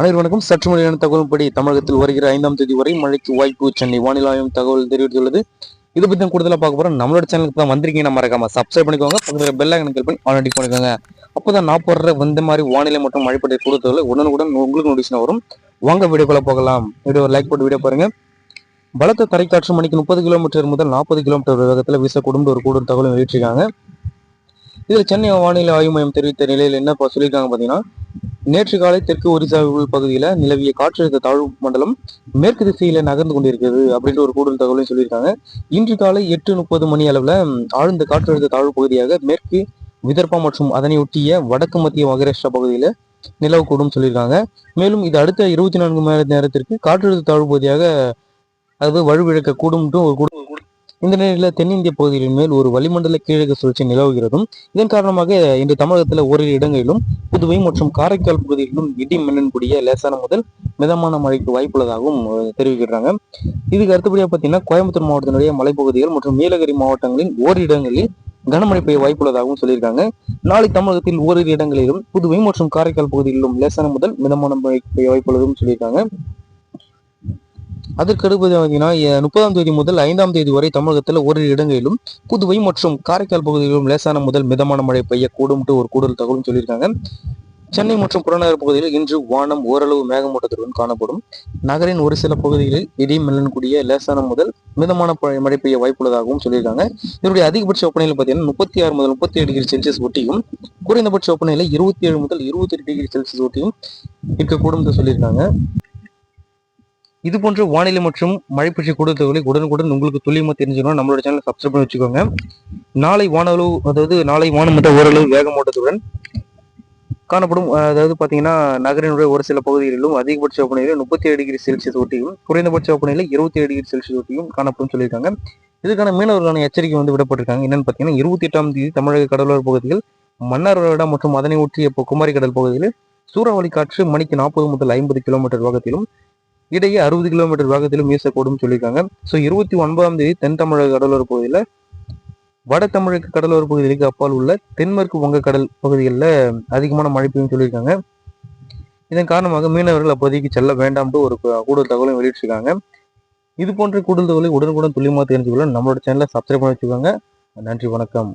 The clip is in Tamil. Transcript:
அனைவருக்கும் சற்று மணியான தகவல்படி தமிழகத்தில் வருகிற ஐந்தாம் தேதி வரை மழைக்கு வாய்ப்பு சென்னை வானிலை ஆய்வு தகவல் தெரிவித்துள்ளது. இதை பற்றி கூடுதலாக பார்க்க போகிறோம் நம்மளோட சேனலுக்கு தான் வந்திருக்கீங்க. மறக்காம சப்ஸ்கிரைப் பண்ணிக்கோங்க. பக்கத்தில் பெல் ஐக்கன் கிளிக் பண்ணி ஆல்ரெடி பண்ணிக்கோங்க. அப்பதான் நான் போடுற இந்த மாதிரி வானிலை மற்றும் மழை பற்றி கூடுதல் உடனுக்குடன் உங்களுக்கு நோட்டீஸ்னா வரும். வாங்க வீடியோக்குள்ளே போகலாம். வீடியோ லைக் போட்டு வீடியோ பாருங்க. பலத்த தரைக்காற்று மணிக்கு முப்பது கிலோமீட்டர் முதல் நாற்பது கிலோமீட்டர் வேகத்தில் வீசக்கூடும் ஒரு கூடும் தகவலும் வெளியிட்டிருக்காங்க. இதில் சென்னை வானிலை ஆய்வு மையம் தெரிவித்த நிலையில் என்ன சொல்லியிருக்காங்க பார்த்தீங்கன்னா நேற்று காலை தெற்கு ஒரிசா உள் பகுதியில் நிலவிய காற்றழுத்த தாழ்வு மண்டலம் மேற்கு திசையில நகர்ந்து கொண்டிருக்கிறது அப்படின்ற ஒரு கூடுதல் தகவலையும் சொல்லியிருக்காங்க. இன்று காலை எட்டு முப்பது மணி அளவில் ஆழ்ந்த காற்றழுத்த தாழ்வு பகுதியாக மேற்கு விதர்பா மற்றும் அதனை ஒட்டிய வடக்கு மத்திய மகாராஷ்டிரா பகுதியில் நிலவக்கூடும் சொல்லியிருக்காங்க. மேலும் இது அடுத்த இருபத்தி நான்கு மணி நேரத்திற்கு காற்றழுத்த தாழ்வு பகுதியாக அது வலுவிழக்க கூடும் ஒரு கூடும் இந்த நிலையில் தென்னிந்திய பகுதிகளின் மேல் ஒரு வளிமண்டல கீழக சுழற்சி நிலவுகிறதும் இதன் காரணமாக இன்று தமிழகத்தில் ஓரிரு இடங்களிலும் புதுவை மற்றும் காரைக்கால் பகுதிகளிலும் இடி மின்னன் கூடிய லேசான முதல் மிதமான மழைக்கு வாய்ப்புள்ளதாகவும் தெரிவிக்கிறாங்க. இதுக்கு அடுத்தபடியாக பார்த்தீங்கன்னா கோயம்புத்தூர் மாவட்டத்தினுடைய மலைப்பகுதிகள் மற்றும் நீலகிரி மாவட்டங்களின் ஓரிரு இடங்களில் கனமழை பெய்ய வாய்ப்புள்ளதாகவும் சொல்லியிருக்காங்க. நாளை தமிழகத்தில் ஓரிரு இடங்களிலும் புதுவை மற்றும் காரைக்கால் பகுதிகளிலும் லேசான முதல் மிதமான மழை பெய்ய வாய்ப்புள்ளதும் சொல்லியிருக்காங்க. அதற்கு பார்த்தீங்கன்னா முப்பதாம் தேதி முதல் ஐந்தாம் தேதி வரை தமிழகத்தில் ஓரிரு இடங்களிலும் புதுவை மற்றும் காரைக்கால் பகுதிகளிலும் லேசான முதல் மிதமான மழை பெய்யக்கூடும் ஒரு கூடுதல் தகவலும் சொல்லியிருக்காங்க. சென்னை மற்றும் புறநகர் பகுதியில் இன்று வானம் ஓரளவு மேகமூட்டத்துடன் காணப்படும். நகரின் ஒரு சில பகுதிகளில் இடி மில்லன்கூடிய கூடிய லேசான முதல் மிதமான மழை பெய்ய வாய்ப்புள்ளதாகவும் சொல்லியிருக்காங்க. இதனுடைய அதிகபட்ச வெப்பநிலை பார்த்தீங்கன்னா முப்பத்தி ஆறு முதல் முப்பத்தி ஏழு டிகிரி செல்சியஸ் ஒட்டியும் குறைந்தபட்ச வெப்பநிலை இருபத்தி ஏழு முதல் இருபத்தி எட்டு டிகிரி செல்சியஸ் ஒட்டியும் இருக்கக்கூடும் சொல்லியிருக்காங்க. இது போன்ற வானிலை மற்றும் மழை பற்றி கூட தகவலை உடனுக்குடன் உங்களுக்கு துல்லியமாக தெரிஞ்சுக்கணும் நம்மளோட சேனலை சப்ஸ்கிரைப் பண்ணி வச்சுக்கோங்க. நாளை வானளவு அதாவது நாளை வானம் மற்ற ஓரளவு வேகமூட்டத்துடன் காணப்படும் அதாவது பார்த்தீங்கன்னா நகரினுடைய ஒரு சில பகுதிகளிலும் அதிகபட்ச வெப்பநிலை முப்பத்தி ஏழு டிகிரி செல்சியஸ் ஒட்டியும் குறைந்தபட்ச வெப்பநிலை இருபத்தி ஏழு டிகிரி செல்சியஸ் ஒட்டியும் காணப்படும் சொல்லியிருக்காங்க. இதுக்கான மீனவர்களான எச்சரிக்கை வந்து விடப்பட்டிருக்காங்க. என்னன்னு பார்த்தீங்கன்னா இருபத்தி எட்டாம் தேதி தமிழக கடலோர பகுதிகள் மன்னார்வடா மற்றும் அதனை ஒட்டிய குமாரி குமரி கடல் பகுதியில் சூறாவளி காற்று மணிக்கு நாற்பது முதல் ஐம்பது கிலோமீட்டர் வேகத்திலும் இடையே அறுபது கிலோமீட்டர் வேகத்திலும் வீசக்கூடும் சொல்லியிருக்காங்க. ஸோ இருபத்தி ஒன்பதாம் தேதி தென் தமிழக கடலோர பகுதியில் வட தமிழக கடலோர பகுதிகளுக்கு அப்பால் உள்ள தென்மேற்கு வங்கக்கடல் பகுதிகளில் அதிகமான மழை பெய்யும் சொல்லியிருக்காங்க. இதன் காரணமாக மீனவர்கள் அப்போதைக்கு செல்ல வேண்டாம்னு ஒரு கூடுதல் தகவலும் வெளியிட்டிருக்காங்க. இது போன்ற கூடுதல் தகவலை உடனுக்குடன் துல்லியமாக தெரிஞ்சுக்கொள்ள நம்மளோட சேனலை சப்ஸ்கிரைப் பண்ணி வச்சுக்கோங்க. நன்றி வணக்கம்.